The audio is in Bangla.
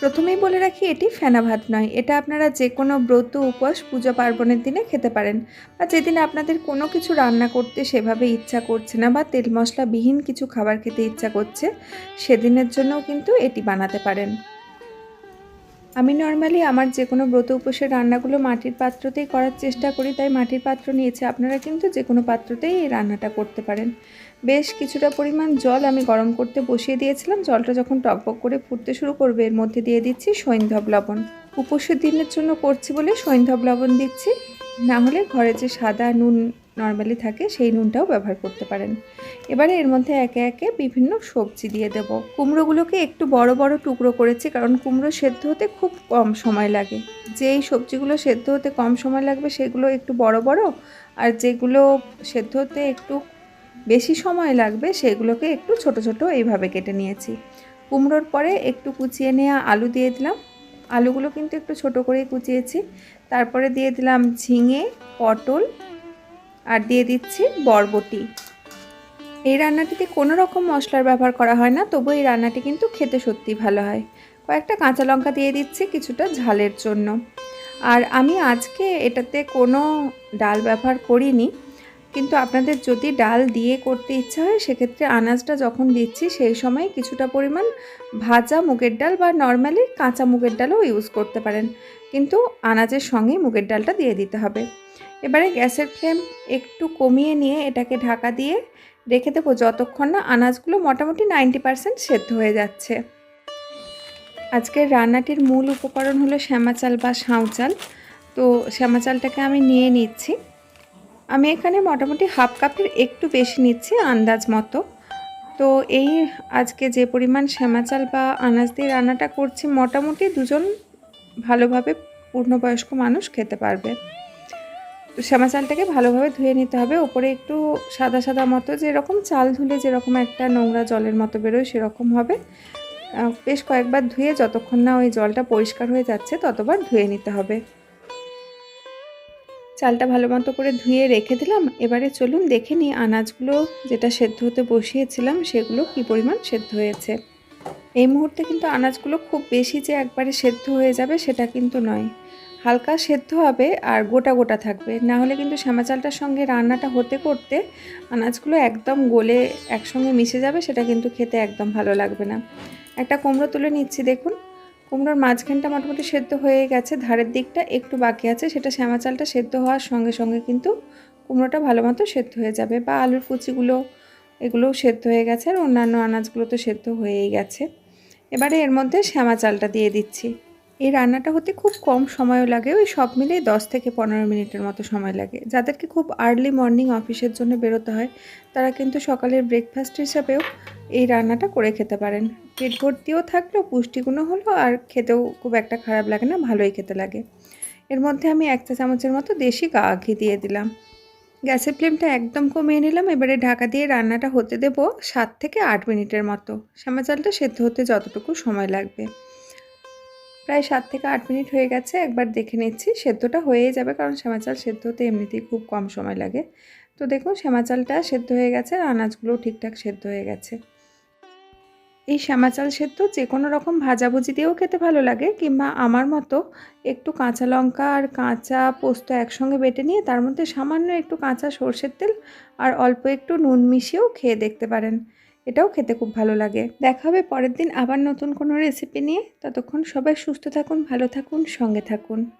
প্রথমেই বলে রাখি, এটি ফেনা ভাত নয়। এটা আপনারা যে কোনো ব্রত, উপাস, পুজো পার্বণের দিনে খেতে পারেন। বা যেদিন আপনাদের কোনো কিছু রান্না করতে সেভাবে ইচ্ছা করছে না বা তেল মশলাবিহীন কিছু খাবার খেতে ইচ্ছা করছে, সেদিনের জন্যও কিন্তু এটি বানাতে পারেন। আমি নর্মালি আমার যে কোনো ব্রত উপসের রান্নাগুলো মাটির পাত্রতেই করার চেষ্টা করি, তাই মাটির পাত্র নিয়েছি। আপনারা কিন্তু যে কোনো পাত্রতেই এই রান্নাটা করতে পারেন। বেশ কিছুটা পরিমাণ জল আমি গরম করতে বসিয়ে দিয়েছিলাম। জলটা যখন টকবক করে ফুটতে শুরু করবে, এর মধ্যে দিয়ে দিচ্ছি সৈন্ধব লবণ। উপসের দিনের জন্য করছি বলে সৈন্ধব লবণ দিচ্ছি। না হলে ঘরে যে সাদা নুন নর্মালি থাকে, সেই নুনটাও ব্যবহার করতে পারেন। এবারে এর মধ্যে একে একে বিভিন্ন সবজি দিয়ে দেব। কুমড়োগুলোকে একটু বড় বড় টুকরো করেছি কারণ কুমড়ো সেদ্ধ হতে খুব কম সময় লাগে। যেই সবজিগুলো সেদ্ধ হতে কম সময় লাগবে সেগুলো একটু বড় বড় আর যেগুলো সেদ্ধ হতে একটু বেশি সময় লাগবে সেগুলোকে একটু ছোট ছোট এইভাবে কেটে নিয়েছি। কুমড়োর পরে একটু কুচিয়ে নেওয়া আলু দিয়ে দিলাম। আলুগুলো কিন্তু একটু ছোট করেই কুচিয়েছি। তারপরে দিয়ে দিলাম ঝিঙে, পটল আর দিয়ে দিচ্ছি বরবটি। এই রান্নাটিতে কোনো রকম মশলার ব্যবহার করা হয় না, তবু এই রান্নাটি কিন্তু খেতে সত্যি ভালো হয়। কয়েকটা কাঁচা লঙ্কা দিয়ে দিচ্ছি কিছুটা ঝালের জন্য। আর আমি আজকে এটাতে কোনো ডাল ব্যবহার করিনি, কিন্তু আপনাদের যদি ডাল দিয়ে করতে ইচ্ছা হয়, সেক্ষেত্রে আনাজটা যখন দিচ্ছি, সেই সময় কিছুটা পরিমাণ ভাজা মুগের ডাল বা নর্মালি কাঁচা মুগের ডালও ইউজ করতে পারেন। কিন্তু আনাজের সঙ্গেই মুগের ডালটা দিয়ে দিতে হবে। এবারে গ্যাসের ফ্লেম একটু কমিয়ে নিয়ে এটাকে ঢাকা দিয়ে রেখে দেবো যতক্ষণ না আনাজগুলো মোটামুটি নাইনটি পারসেন্ট সেদ্ধ হয়ে যাচ্ছে। আজকের রান্নাটির মূল উপকরণ হলো শ্যামা চাল বা সাউ চাল। তো শ্যামা চালটাকে আমি নিয়ে নিচ্ছি। আমি এখানে মোটামুটি হাফ কাপের একটু বেশি নিচ্ছি আন্দাজ মতো। তো এই আজকে যে পরিমাণ শ্যামা চাল বা আনাজ দিয়ে রান্নাটা করছি, মোটামুটি দুজন ভালোভাবে পূর্ণবয়স্ক মানুষ খেতে পারবে। শ্যামা চালটাকে ভালোভাবে ধুয়ে নিতে হবে। ওপরে একটু সাদা সাদা মতো যেরকম চাল ধুলে যেরকম একটা নোংরা জলের মতো বেরোয় সেরকম হবে। বেশ কয়েকবার ধুয়ে যতক্ষণ না ওই জলটা পরিষ্কার হয়ে যাচ্ছে ততবার ধুয়ে নিতে হবে। চালটা ভালো মতো করে ধুয়ে রেখে দিলাম। এবারে চলুন দেখে নিই আনাজগুলো যেটা সেদ্ধ হতে বসিয়েছিলাম সেগুলো কি পরিমাণ সেদ্ধ হয়েছে। এই মুহূর্তে কিন্তু আনাজগুলো খুব বেশি যে একবারে সেদ্ধ হয়ে যাবে সেটা কিন্তু নয়। হালকা সেদ্ধ হবে আর গোটা গোটা থাকবে। না হলে কিন্তু শ্যামা চালটার সঙ্গে রান্নাটা হতে করতে আনাজগুলো একদম গলে একসঙ্গে মিশে যাবে, সেটা কিন্তু খেতে একদম ভালো লাগবে না। একটা কুমড়ো তুলে নিচ্ছি, দেখুন। কুমড়োর মাঝখানটা মোটামুটি সেদ্ধ হয়ে গেছে, ধারের দিকটা একটু বাকি আছে, সেটা শ্যামা চালটা সেদ্ধ হওয়ার সঙ্গে সঙ্গে কিন্তু কুমড়োটা ভালো মতো সেদ্ধ হয়ে যাবে বা আলুর কুচিগুলো, এগুলোও সেদ্ধ হয়ে গেছে আর অন্যান্য আনাজগুলো তো সেদ্ধ হয়েই গেছে। এবারে এর মধ্যে শ্যামা চালটা দিয়ে দিচ্ছি। এই রান্নাটা হতে খুব কম সময়ও লাগে, ওই সব মিলিয়ে দশ থেকে পনেরো মিনিটের মতো সময় লাগে। যাদেরকে খুব আর্লি মর্নিং অফিসের জন্য বেরোতে হয়, তারা কিন্তু সকালের ব্রেকফাস্ট হিসাবেও এই রান্নাটা করে খেতে পারেন। পেট ভর্তিও থাকলেও পুষ্টিগুণও হলো আর খেতেও খুব একটা খারাপ লাগে না, ভালোই খেতে লাগে। এর মধ্যে আমি এক চা চামচের মতো দেশি গা ঘি দিয়ে দিলাম। গ্যাসের ফ্লেমটা একদম কমিয়ে নিলাম, এবারে ঢাকা দিয়ে রান্নাটা হতে দেব সাত থেকে আট মিনিটের মতো। শ্যামা চালটা সেদ্ধ হতে যতটুকু সময় লাগবে। প্রায় সাত থেকে আট মিনিট হয়ে গেছে, একবার দেখে নিচ্ছি। সেদ্ধটা হয়েই যাবে, কারণ শ্যামা চাল সেদ্ধ হতে এমনিতেই খুব কম সময় লাগে। তো দেখুন, শ্যামা চালটা সেদ্ধ হয়ে গেছে আর আনাজগুলোও ঠিকঠাক সেদ্ধ হয়ে গেছে। এই শ্যামা চাল সেদ্ধ যে কোনো রকম ভাজাভুজি দিয়েও খেতে ভালো লাগে, কিংবা আমার মতো একটু কাঁচা লঙ্কা আর কাঁচা পোস্ত একসঙ্গে বেটে নিয়ে তার মধ্যে সামান্য একটু কাঁচা সর্ষের তেল আর অল্প একটু নুন মিশিয়েও খেয়ে দেখতে পারেন। এটাও খেতে খুব ভালো লাগে। দেখা হবে পরের দিন আবার নতুন কোনো রেসিপি নিয়ে। ততক্ষণ সবাই সুস্থ থাকুন, ভালো থাকুন, সঙ্গে থাকুন।